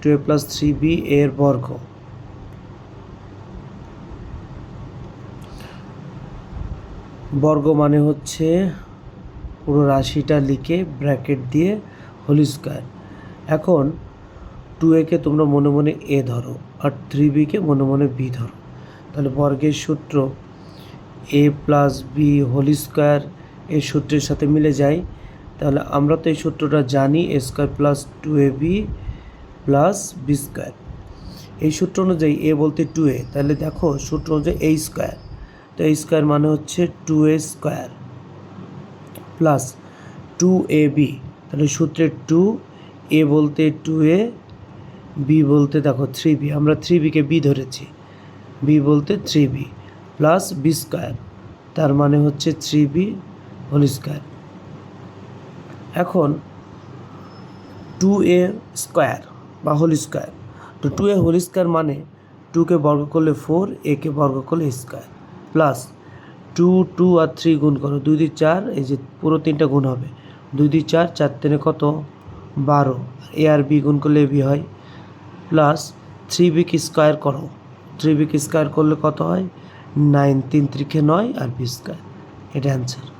Two a plus three b এর বর্গ। বর্গ মানে হচ্ছে পুরো রাশিটা লিখে ব্র্যাকেট দিয়ে হোল স্কোয়ার। এখন টু একে তোমরা মনে মনে এ ধরো আর থ্রি বিকে মনে মনে বি ধরো। তাহলে বর্গের সূত্র a plus b whole square এই সূত্রের সাথে মিলে যায়। তাহলে আমরা তো এই সূত্রটা জানি, a square plus two a b plus b square. এই সূত্র অনুযায়ী এ বলতে টু এ তাহলে দেখো সূত্র অনুযায়ী এ স্কোয়ার। তো এই স্কোয়ার মানে হচ্ছে two a square plus two a b তাহলে সূত্রে টু এ বলতে টু এ বি বলতে দেখো থ্রি বি আমরা থ্রি বিকে বি ধরেছি। বি বলতে three b plus b square, তার মানে হচ্ছে থ্রি বি হোল স্কোয়ার এখন টু এ স্কোয়ার। বা হোল স্কোয়ার। তো টু এ হোল স্কোয়ার মানে টুকে বর্গ করলে ফোর একে বর্গ করলে স্কোয়ার। প্লাস টু টু আর থ্রি গুণ করো, দুই দুই চার, এই যে পুরো তিনটা গুণ হবে। দুই দুই চার চার তিনে কত? বারো। এ আর বি গুণ করলে বি হয়। প্লাস থ্রি বিকে স্কোয়ার করো। থ্রি বিকে স্কোয়ার করলে কত হয়? নাইন তিন, ত্রিখে নয় আর বি স্কোয়ার। এটা অ্যান্সার